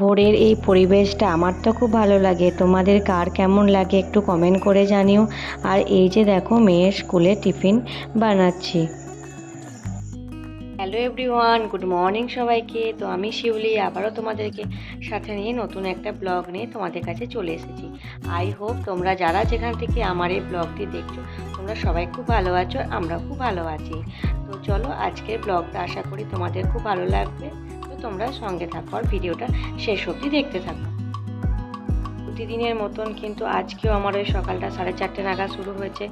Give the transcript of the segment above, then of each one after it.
ভোরের এই পরিবেশটা আমার তো খুব ভালো লাগে। তোমাদের কার কেমন লাগে একটু কমেন্ট করে জানিও। আর এই যে দেখো, মেয়ের স্কুলে টিফিন বানাচ্ছি। হ্যালো এভরিওয়ান গুড মর্নিং সবাইকে। তো আমি শিউলি, আবারও তোমাদেরকে সাথে নিয়ে নতুন একটা ব্লগ নিয়ে তোমাদের কাছে চলে এসেছি। আই হোপ তোমরা যারা যেখান থেকে আমার এই ব্লগটি দেখছ, তোমরা সবাই খুব ভালো আছো আমরা খুব ভালো আছি। তো চলো আজকের ব্লগটা আশা করি তোমাদের খুব ভালো লাগবে। তোমরা সঙ্গে থাকো আর ভিডিওটা শেষ অবধি দেখতে থাকো। প্রতিদিনের মতন কিন্তু আজকেও আমার ওই সকালটা সাড়ে চারটে নাগাদ শুরু হয়েছে।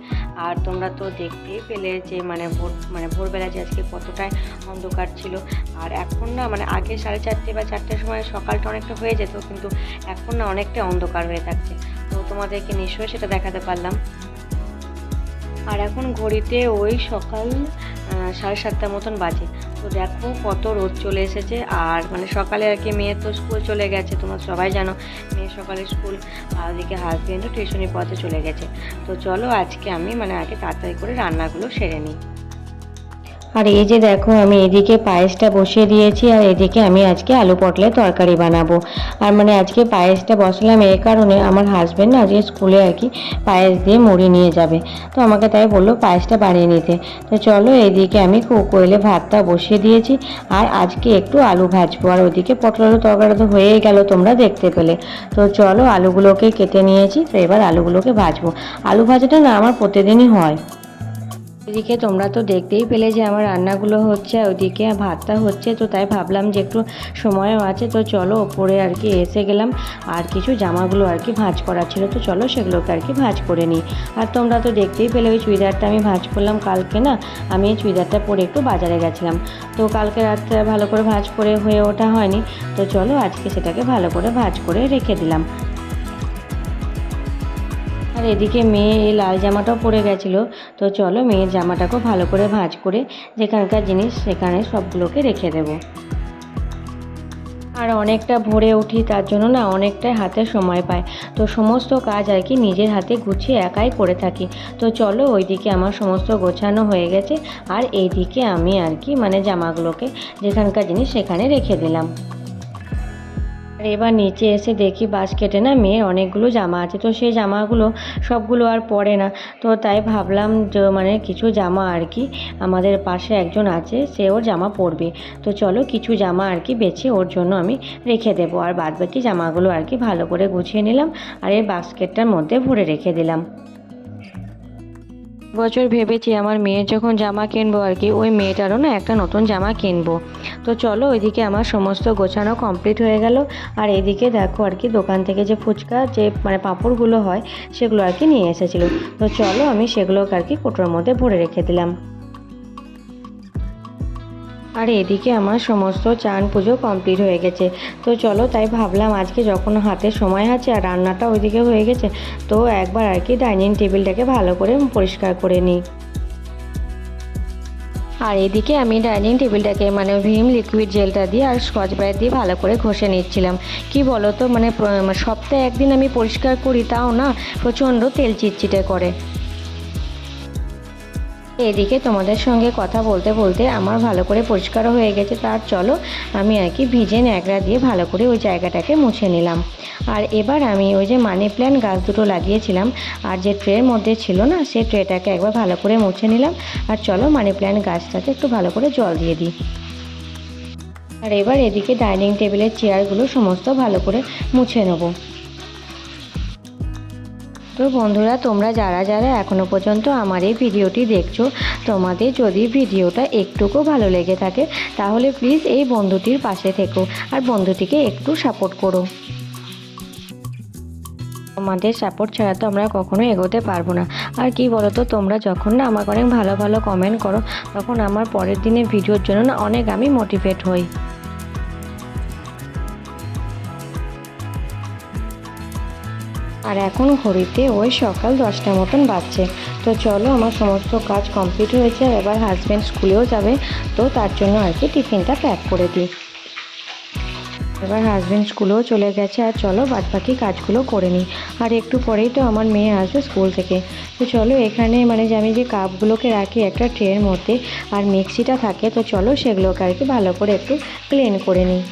আর তোমরা তো দেখতেই পেলে যে মানে ভোর মানে ভোরবেলা যে আজকে কতটাই অন্ধকার ছিল। আর এখন না মানে আগে সাড়ে চারটে বা চারটের সময় সকালটা অনেকটা হয়ে যেত, কিন্তু এখন না অনেকটা অন্ধকার হয়ে থাকছে। তো তোমাদেরকে নিশ্চয়ই সেটা দেখাতে পারলাম। আর এখন ঘড়িতে ওই সকাল সাড়ে সাতটার মতন বাজে। তো দেখো কত রোদ চলে এসেছে। আর মানে সকালে আর কি মেয়ে তো স্কুল চলে গেছে, তোমার সবাই জানো। মেয়ে সকালে স্কুল আর ওদিকে হাজব্যান্ডও টিউশনি পথে চলে গেছে। তো চলো আজকে আমি মানে আগে তাড়াতাড়ি করে রান্নাগুলো সেরে নিই। আর এই যে দেখো, আমি এদিকে পায়েসটা বসিয়ে দিয়েছি আর এদিকে আমি আজকে আলু পটলের তরকারি বানাবো। আর মানে আজকে পায়েসটা বসালাম এই কারণে আমার হাজব্যান্ড না আজকে স্কুলে আর কি পায়েস দিয়ে মুড়ি নিয়ে যাবে। তো আমাকে তাই বলল পায়েসটা বানিয়ে নিতে। তো চলো এইদিকে আমি কোয়েলে ভাতটা বসিয়ে দিয়েছি আর আজকে একটু আলু ভাজবো। আর ওইদিকে পটল আলু তরকারি তো হয়েই গেল তোমরা দেখতে পেলে। তো চলো আলুগুলোকে কেটে নিয়েছি, তো এবার আলুগুলোকে ভাজবো। আলু ভাজাটা না আমার প্রতিদিনই হয়। এদিকে তোমরা তো দেখতেই পেলে যে আমার রান্নাগুলো হচ্ছে ওদিকে ভাতটা হচ্ছে, তো তাই ভাবলাম যে একটু সময়ও আছে, তো চলো ওপরে আর কি এসে গেলাম। আর কিছু জামাগুলো আর কি ভাঁজ করা ছিল, তো চলো সেগুলোকে আর কি ভাঁজ করে নিই। আর তোমরা তো দেখতেই পেলে ওই চুড়িদারটা আমি ভাঁজ করলাম কালকে না, আমি এই চুড়িদারটা পরে একটু বাজারে গেছিলাম। তো কালকে রাত্রে ভালো করে ভাঁজ করে হয়ে ওঠা হয়নি, তো চলো আজকে সেটাকে ভালো করে ভাঁজ করে রেখে দিলাম। আর এদিকে মেয়ে এই লাল জামাটাও পরে গেছিল। তো চলো মেয়ের জামাটাকেও ভালো করে ভাঁজ করে যেখানকার জিনিস সেখানে সবগুলোকে রেখে দেব। আর অনেকটা ভোরে উঠি, তার জন্য না অনেকটাই হাতে সময় পায়। তো সমস্ত কাজ আর কি নিজের হাতে গুছিয়ে একাই করে থাকি। তো চলো ওইদিকে আমার সমস্ত গোছানো হয়ে গেছে। আর এইদিকে আমি আর কি মানে জামাগুলোকে যেখানকার জিনিস সেখানে রেখে দিলাম। এবার নিচে এসে দেখি বাস্কেটে না মেয়ের অনেকগুলো জামা আছে। তো সেই জামাগুলো সবগুলো আর পরে না। তো তাই ভাবলাম যে মানে কিছু জামা আর কি আমাদের পাশে একজন আছে, সে ওর জামা পরবে। তো চলো কিছু জামা আর কি বেছে ওর জন্য আমি রেখে দেবো। আর বাদবাকি জামাগুলো আর কি ভালো করে গুছিয়ে নিলাম আর এই বাস্কেটটার মধ্যে ভরে রেখে দিলাম। বছর ভেবেছি আমার মেয়ের যখন জামা কিনবো আর কি, ওই মেয়েটারও না একটা নতুন জামা কিনবো। তো চলো ওইদিকে আমার সমস্ত গোছানো কমপ্লিট হয়ে গেল। আর এদিকে দেখো আর কি, দোকান থেকে যে ফুচকা, যে মানে পাঁপড়গুলো হয়, সেগুলো আর কি নিয়ে এসেছিল। তো চলো আমি সেগুলোকে আর কি কোটোর মধ্যে ভরে রেখে দিলাম। আর এদিকে আমার সমস্ত চান পুজো কমপ্লিট হয়ে গেছে। তো চলো তাই ভাবলাম আজকে যখন হাতে সময় আছে আর রান্নাটা ওইদিকে হয়ে গেছে, তো একবার আর কি ডাইনিং টেবিলটাকে ভালো করে পরিষ্কার করে নিই। আর এদিকে আমি ডাইনিং টেবিলটাকে মানে ভিম লিকুইড জেলটা দিয়ে আর স্কচ ব্রাইট দিয়ে ভালো করে ঘষে নিচ্ছিলাম। কি বলো তো মানে সপ্তাহে একদিন আমি পরিষ্কার করি, তাও না প্রচণ্ড তেল চিটচিটে করে। এদিকে তোমাদের সঙ্গে কথা বলতে বলতে আমার ভালো করে পরিষ্কারও হয়ে গেছে। তার চলো, আমি আর কি ভিজে ন্যাকড়া দিয়ে ভালো করে ওই জায়গাটাকে মুছে নিলাম। আর এবার আমি ওই যে মানি প্ল্যান্ট গাছ দুটো লাগিয়েছিলাম, আর যে ট্রের মধ্যে ছিল না সেই ট্রেটাকে একবার ভালো করে মুছে নিলাম। আর চলো মানি প্ল্যান্ট গাছটাতে একটু ভালো করে জল দিয়ে দিই। আর এবার এদিকে ডাইনিং টেবিলের চেয়ারগুলো সমস্ত ভালো করে মুছে নেব। তো বন্ধুরা, তোমরা যারা যারা এখনও পর্যন্ত আমার এই ভিডিওটি দেখছ, তোমাদের যদি ভিডিওটা একটুকু ভালো লেগে থাকে, তাহলে প্লিজ এই বন্ধুটির পাশে থেকো আর বন্ধুটিকে একটু সাপোর্ট করো। তোমাদের সাপোর্ট ছাড়া তো আমরা কখনো এগোতে পারব না। আর কি বলো তো তোমরা যখন না আমাকে অনেক ভালো ভালো কমেন্ট করো, তখন আমার পরের দিনে ভিডিওর জন্য না অনেক আমি মোটিভেট হই। আর এখন ঘড়িতে ওই সকাল দশটা মতন বাজছে। তো চলো, আমার সমস্ত কাজ কমপ্লিট হয়েছে আর এবার হাজব্যান্ড স্কুলেও যাবে, তো তার জন্য আর কি টিফিনটা প্যাক করে দিই। এবার হাজব্যান্ড স্কুলেও চলে গেছে আর চলো বাদ বাকি কাজগুলো করে নিই। আর একটু পরেই তো আমার মেয়ে আসবে স্কুল থেকে। তো চলো, এখানে মানে যে আমি যে কাপগুলোকে রাখি একটা ট্রের মধ্যে আর মিক্সিটা থাকে, তো চলো সেগুলোকে আর কি ভালো করে একটু ক্লিন করে নিই।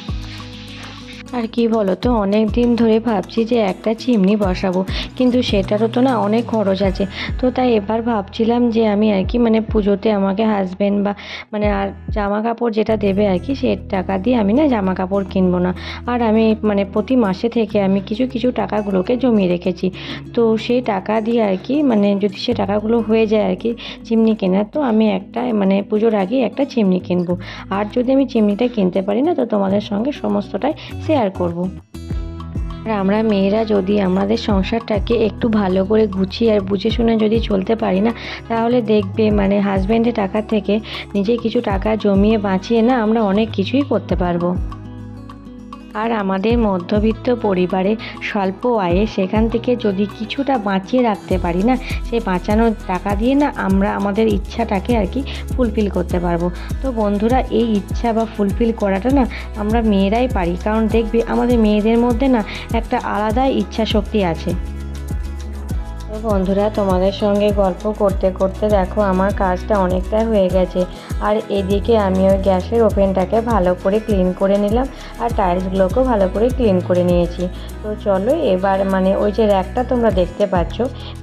আর কি বলো তো অনেক দিন ধরে ভাবছি যে একটা চিমনি বসাবো, কিন্তু সেটারও তো না অনেক খরচ আছে। তো তাই এবার ভাবছিলাম যে আমি আর কি মানে পুজোতে আমাকে হাজবেন্ড বা মানে আর জামা কাপড় যেটা দেবে আর কি, সে টাকা দিয়ে আমি না জামা কাপড় কিনবো না। আর আমি মানে প্রতি মাসে থেকে আমি কিছু কিছু টাকাগুলোকে জমিয়ে রেখেছি। তো সেই টাকা দিয়ে আর কি মানে যদি সে টাকাগুলো হয়ে যায় আর কি চিমনি কেনার, তো আমি একটা মানে পুজোর আগে একটা চিমনি কিনবো। আর যদি আমি চিমনিটা কিনতে পারি না, তো তোমাদের সঙ্গে সমস্তটাই শেয়ার করব। আর আমরা মেয়েরা যদি আমাদের সংসারটাকে একটু ভালো করে গুছিয়ে আর বুঝে শুনে যদি চলতে পারি না, তাহলে দেখবে মানে হাজব্যান্ডের টাকা থেকে নিজে কিছু টাকা জমিয়ে বাঁচিয়ে না আমরা অনেক কিছুই করতে পারব আর আমাদের মধ্যবিত্ত পরিবারে স্বল্প আয়ে সেখান থেকে যদি কিছুটা বাঁচিয়ে রাখতে পারি না সেই বাঁচানোর টাকা দিয়ে না আমরা আমাদের ইচ্ছাটাকে আর কি ফুলফিল করতে পারব। তো বন্ধুরা, এই ইচ্ছা বা ফুলফিল করাটা না আমরা মেয়েরাই পারি। কারণ দেখবে আমাদের মেয়েদের মধ্যে না একটা আলাদাই ইচ্ছা শক্তি আছে। বন্ধুরা, তোমাদের সঙ্গে গল্প করতে করতে দেখো আমার কাজটা অনেকটা হয়ে গেছে। আর এদিকে আমি ওই গ্যাসের ওভেনটাকে ভালো করে ক্লিন করে নিলাম আর টাইলসগুলোকেও ভালো করে ক্লিন করে নিয়েছি। তো চলো এবার মানে ওই যে র্যাকটা তোমরা দেখতে পাচ্ছ,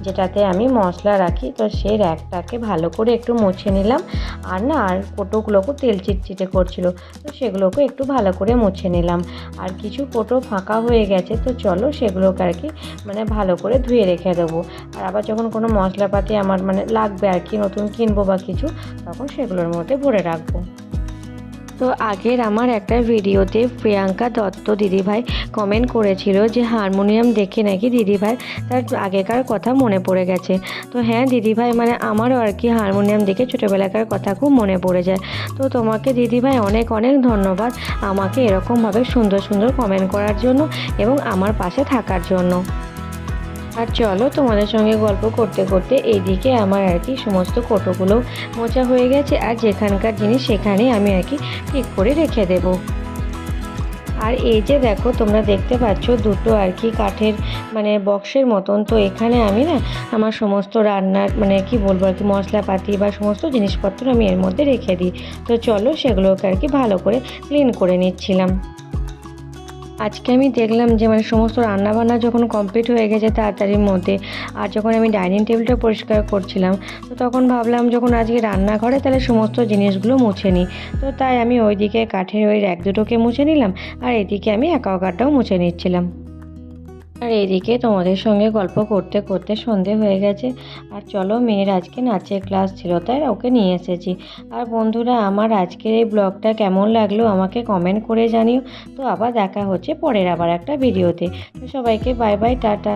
যেটাতে আমি মশলা রাখি, তো সেই র্যাকটাকে ভালো করে একটু মুছে নিলাম। আর না, আর কোটোগুলোকেও তেল চিটচিটে করছিল, তো সেগুলোকে একটু ভালো করে মুছে নিলাম। আর কিছু কোটো ফাঁকা হয়ে গেছে, তো চলো সেগুলোকে আর কি মানে ভালো করে ধুয়ে রেখে দেবো। আর আবার যখন কোনো মশলাপাতি আমার মানে লাগবে আর কি, নতুন কিনবো বা কিছু, তখন সেগুলোর মধ্যে ভরে রাখব। তো আগের আমার একটা ভিডিওতে প্রিয়াঙ্কা দত্ত দিদিভাই কমেন্ট করেছিল যে, হারমোনিয়াম দেখে নাকি দিদিভাই? তার আগেকার কথা মনে পড়ে গেছে। তো হ্যাঁ দিদিভাই মানে আমারও আর কি হারমোনিয়াম দেখে ছোটোবেলাকার কথা খুব মনে পড়ে যায়। তো তোমাকে দিদিভাই অনেক অনেক ধন্যবাদ আমাকে এরকমভাবে সুন্দর সুন্দর কমেন্ট করার জন্য এবং আমার পাশে থাকার জন্য। আর চলো তোমাদের সঙ্গে গল্প করতে করতে এইদিকে আমার আর কি সমস্ত কোটোগুলো মোচা হয়ে গেছে, আর যেখানকার জিনিস সেখানে আমি আর কি ঠিক করে রেখে দেব। আর এই যে দেখো, তোমরা দেখতে পাচ্ছ দুটো আর কি কাঠের মানে বক্সের মতন। তো এখানে আমি না আমার সমস্ত রান্নার মানে কি বলব আর কি, মশলাপাতি বা সমস্ত জিনিসপত্র আমি এর মধ্যে রেখে দিই। তো চলো সেগুলোকে আর কি ভালো করে ক্লিন করে নিচ্ছিলাম। আজকে আমি দেখলাম যে মানে সমস্ত রান্নাবান্না যখন কমপ্লিট হয়ে গেছে তাড়াতাড়ির মধ্যে, আর যখন আমি ডাইনিং টেবিলটা পরিষ্কার করছিলাম, তো তখন ভাবলাম যখন আজকে রান্নাঘরে তাহলে সমস্ত জিনিসগুলো মুছে নিই। তো তাই আমি ওইদিকে কাঠের ওই র্যাক দুটোকে মুছে নিলাম, আর এদিকে আমি অ্যাকোয়াগার্ডটাও মুছে নিচ্ছিলাম। আর এদিকে তোমাদের সঙ্গে গল্প করতে করতে সন্ধে হয়ে গেছে। আর চলো মেয়ের আজকে নাচের ক্লাস ছিল তাই ওকে নিয়ে এসেছি। আর বন্ধুরা, আমার আজকের এই ব্লগটা কেমন লাগল আমাকে কমেন্ট করে জানিও। তো আবার দেখা হচ্ছে পরের আবার একটা ভিডিওতে। তো সবাইকে বাই বাই টাটা।